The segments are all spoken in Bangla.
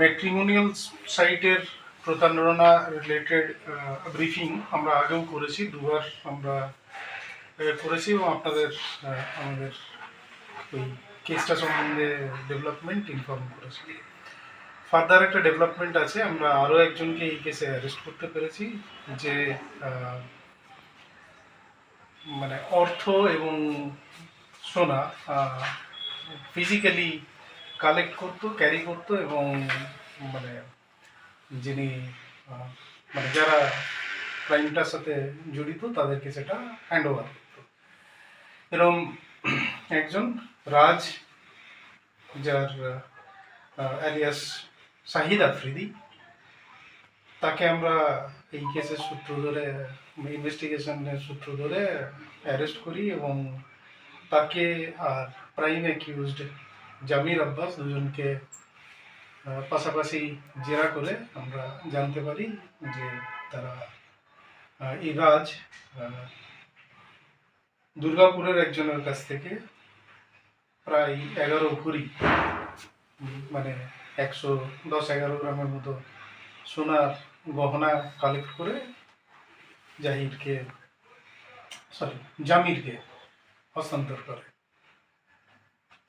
ম্যাট্রিমোনিয়াল সাইটের প্রতারণা রিলেটেড ব্রিফিং আমরা আগেও করেছি, দুবার আমরা করেছি এবং আপনাদের আমাদের ওই কেসটা সম্বন্ধে ডেভেলপমেন্ট ইনফর্ম করেছি। ফার্দার একটা ডেভেলপমেন্ট আছে, আমরা আরও একজনকে এই কেসে অ্যারেস্ট করতে পেরেছি যে মানে অর্থ এবং সোনা ফিজিক্যালি কালেক্ট করতো ক্যারি করতো এবং মানে যিনি মানে যারা ক্রাইমটার সাথে জড়িত, তাদেরকে সেটা হ্যান্ড ওভার করতো। এরকম একজন রাজ, যার অ্যালিয়াস শাহিদ আফ্রিদি। তাকে আমরা এই কেসের সূত্র ধরে ইনভেস্টিগেশনের সূত্র ধরে অ্যারেস্ট করি এবং তাকে আর প্রাইম অ্যাকিউজড জামির আব্বাস দুজনকে পাশাপাশি জেরা করে আমরা জানতে পারি যে তারা আহ, এই রাজ আহ, দুর্গাপুরের একজনের কাছ থেকে প্রায় এগারো কুড়ি মানে একশো দশ এগারো গ্রামের মতো সোনার গহনা কালেক্ট করে জাহিরকে সরি জামিরকে হস্তান্তর করে।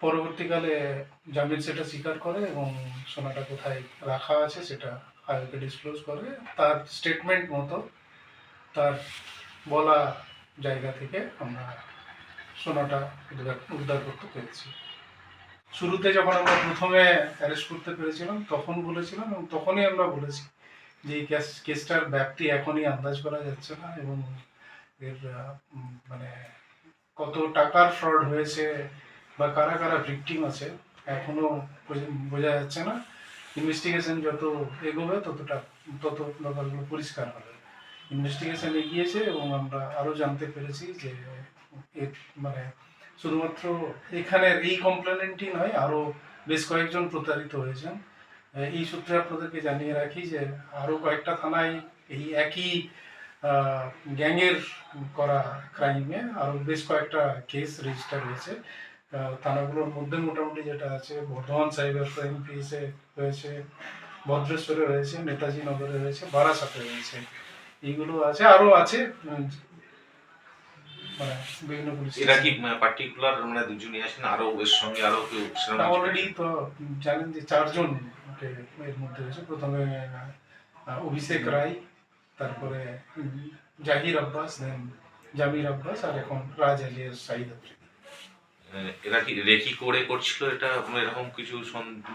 পরবর্তীকালে জামির সেটা স্বীকার করে এবং সোনাটা কোথায় রাখা আছে সেটা আয়োকে ডিসক্লোজ করে। তার স্টেটমেন্ট মতো তার বলা জায়গা থেকে আমরা সোনাটা উদ্ধার উদ্ধার করতে পেরেছি শুরুতে যখন আমরা প্রথমে অ্যারেস্ট করতে পেরেছিলাম, তখন বলেছিলাম এবং তখনই আমরা বলেছি যে এই কেস কেসটার ব্যাপ্তি এখনই আন্দাজ করা যাচ্ছে না এবং এর মানে কত টাকার ফ্রড হয়েছে বা কারা কারা ভিকটিম আছে, এখনও বোঝা- যাচ্ছে না। ইনভেস্টিগেশন যত এগোবে, ততটা, তত ব্যাপারগুলো পরিষ্কার হবে। ইনভেস্টিগেশন এগিয়েছে এবং আমরা আরও জানতে পেরেছি যে মানে শুধুমাত্র এখানের এই কমপ্লেনেন্টই নয় আরও বেশ কয়েকজন প্রতারিত হয়েছেন। এই সূত্রে আপনাদেরকে জানিয়ে রাখি যে আরও কয়েকটা থানায় এই একই গ্যাংয়ের করা ক্রাইমে আরও বেশ কয়েকটা কেস রেজিস্টার হয়েছে। থানাগুলোর মধ্যে মোটামুটি যেটা আছে, বর্ধমান সাইবার ক্রাইম পিএসে রয়েছে ভদ্রেশ্বরে রয়েছে নেতাজি নগরে রয়েছে বারাসাতে রয়েছে এইগুলো আছে আরও আছে উম, মানে বিভিন্ন পুলিশ এরা কি পার্টিকুলার মানে দুজনই আছেন আরও এর সঙ্গে আরও কেউ? অলরেডি তো জানেন যে চারজন এর মধ্যে রয়েছে। প্রথমে অভিষেক রায় তারপরে জাহির আব্বাস দেন জামির আব্বাস আর এখন রাজ আলিয়াস সাইদ আফ্রিদি। এরা কি রেকি করে করছিল এটা? মানে এরকম কিছু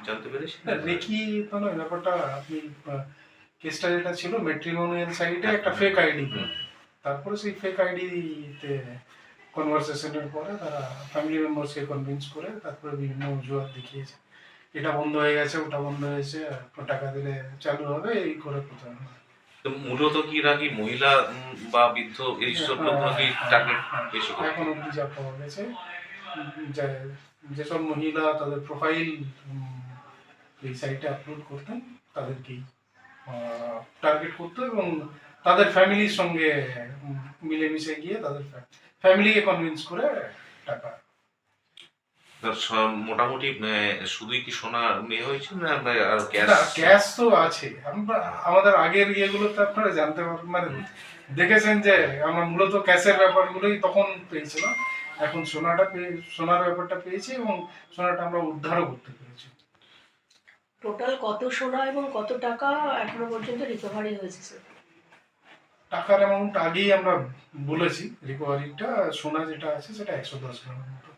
জানতে পেরেছেন? না, রেখি তো নয় ব্যাপারটা আপনি কেসটা যেটা ছিল মেট্রিমোনিয়াল সাইটে একটা ফেক আইডি হুম। তারপরে সেই ফেক আইডিতে কনভারসেশনের পরে তারা ফ্যামিলি মেম্বার্সকে কনভিন্স করে তারপরে বিভিন্ন অজুহাত দেখিয়েছে। এটা বন্ধ হয়ে গেছে ওটা বন্ধ হয়েছে টাকা দিলে চালু হবে এই করে প্রতারণা। তো মূলত কি কি মহিলা বা বৃদ্ধ এইসব লোক নাকি টার্গেট বেশি করে? এখন অব্দি যা পাওয়া গেছে যেসব মহিলা তাদের প্রোফাইল এই সাইটে আপলোড করতেন তাদেরকেই টার্গেট করতো এবং তাদের ফ্যামিলির সঙ্গে মিলেমিশে গিয়ে তাদের ফ্যামিলিকে কনভিন্স করে টাকা। মোটামুটি শুধুই কি সোনা নিয়ে হয়েছে না আর ক্যাশ ক্যাশ তো আছে। আমরা আমাদের আগের ইয়েগুলোতে আপনারা জানতে পারবেন মানে দেখেছেন যে আমরা মূলত ক্যাশের ব্যাপারগুলোই তখন পেয়েছিলাম। এখন সোনাটা পেয়ে সোনার ব্যাপারটা পেয়েছি এবং সোনাটা আমরা উদ্ধারও করতে পেরেছি। টোটাল কত সোনা এবং কত টাকা এখনও পর্যন্ত রিকভারি হয়েছে স্যার টাকার অ্যামাউন্ট আগেই আমরা বলেছি রিকভারিটা সোনা যেটা আছে সেটা একশো দশ গ্রামের মতো।